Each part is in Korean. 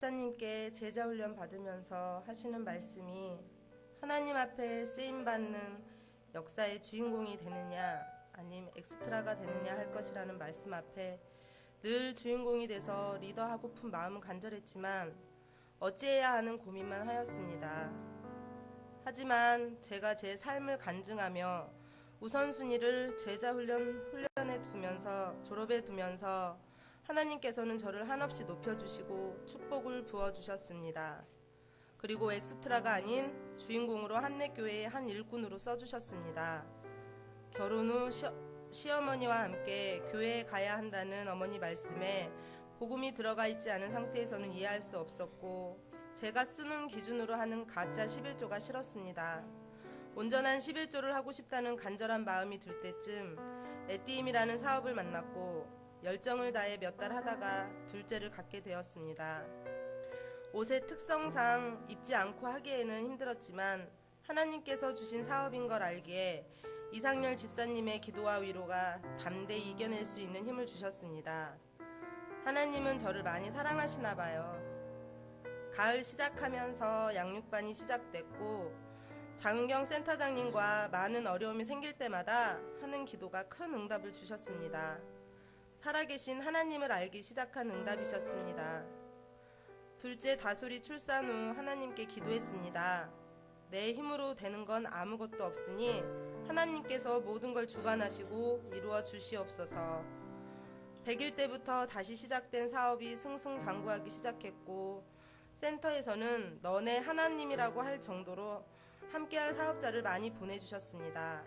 목사님께 제자 훈련 받으면서 하시는 말씀이 하나님 앞에 쓰임 받는 역사의 주인공이 되느냐 아님 엑스트라가 되느냐 할 것이라는 말씀 앞에 늘 주인공이 돼서 리더하고픈 마음은 간절했지만 어찌해야 하는 고민만 하였습니다. 하지만 제가 제 삶을 간증하며 우선순위를 제자 훈련 훈련에 두면서 졸업해 두면서 하나님께서는 저를 한없이 높여주시고 축복을 부어주셨습니다. 그리고 엑스트라가 아닌 주인공으로 한내교회의 한 일꾼으로 써주셨습니다. 결혼 후 시, 시어머니와 함께 교회에 가야 한다는 어머니 말씀에 복음이 들어가 있지 않은 상태에서는 이해할 수 없었고 제가 쓰는 기준으로 하는 가짜 11조가 싫었습니다. 온전한 11조를 하고 싶다는 간절한 마음이 들 때쯤 에띠임이라는 사업을 만났고 열정을 다해 몇 달 하다가 둘째를 갖게 되었습니다. 옷의 특성상 입지 않고 하기에는 힘들었지만 하나님께서 주신 사업인 걸 알기에 이상열 집사님의 기도와 위로가 담대히 이겨낼 수 있는 힘을 주셨습니다. 하나님은 저를 많이 사랑하시나 봐요. 가을 시작하면서 양육반이 시작됐고 장은경 센터장님과 많은 어려움이 생길 때마다 하는 기도가 큰 응답을 주셨습니다. 살아계신 하나님을 알기 시작한 응답이셨습니다. 둘째 다솔이 출산 후 하나님께 기도했습니다. 내 힘으로 되는 건 아무것도 없으니 하나님께서 모든 걸 주관하시고 이루어 주시옵소서. 100일 때부터 다시 시작된 사업이 승승장구하기 시작했고 센터에서는 너네 하나님이라고 할 정도로 함께할 사업자를 많이 보내주셨습니다.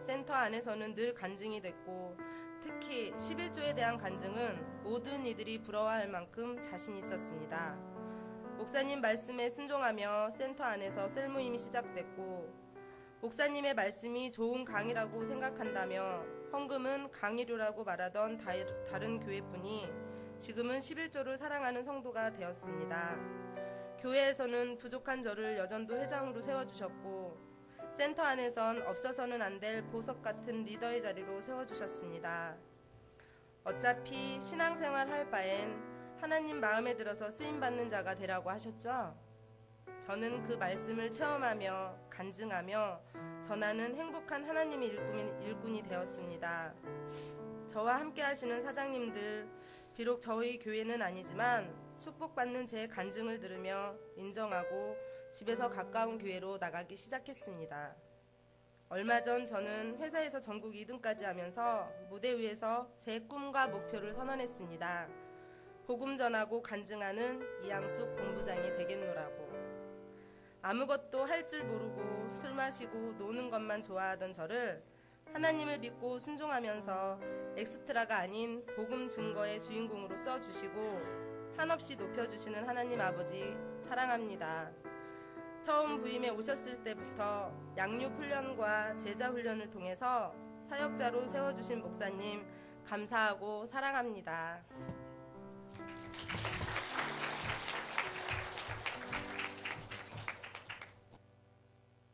센터 안에서는 늘 간증이 됐고 특히 11조에 대한 간증은 모든 이들이 부러워할 만큼 자신 있었습니다. 목사님 말씀에 순종하며 센터 안에서 셀 모임이 시작됐고 목사님의 말씀이 좋은 강의라고 생각한다며 헌금은 강의료라고 말하던 다른 교회뿐이 지금은 11조를 사랑하는 성도가 되었습니다. 교회에서는 부족한 저를 여전도 회장으로 세워주셨고 센터 안에선 없어서는 안 될 보석 같은 리더의 자리로 세워주셨습니다. 어차피 신앙생활 할 바엔 하나님 마음에 들어서 쓰임받는 자가 되라고 하셨죠? 저는 그 말씀을 체험하며 간증하며 전하는 행복한 하나님의 일꾼이 되었습니다. 저와 함께 하시는 사장님들, 비록 저희 교회는 아니지만 축복받는 제 간증을 들으며 인정하고 집에서 가까운 교회로 나가기 시작했습니다. 얼마 전 저는 회사에서 전국 2등까지 하면서 무대 위에서 제 꿈과 목표를 선언했습니다. 복음 전하고 간증하는 이양숙 본부장이 되겠노라고. 아무것도 할 줄 모르고 술 마시고 노는 것만 좋아하던 저를 하나님을 믿고 순종하면서 엑스트라가 아닌 복음 증거의 주인공으로 써주시고 한없이 높여주시는 하나님 아버지 사랑합니다. 처음 부임에 오셨을 때부터 양육 훈련과 제자 훈련을 통해서 사역자로 세워주신 목사님 감사하고 사랑합니다.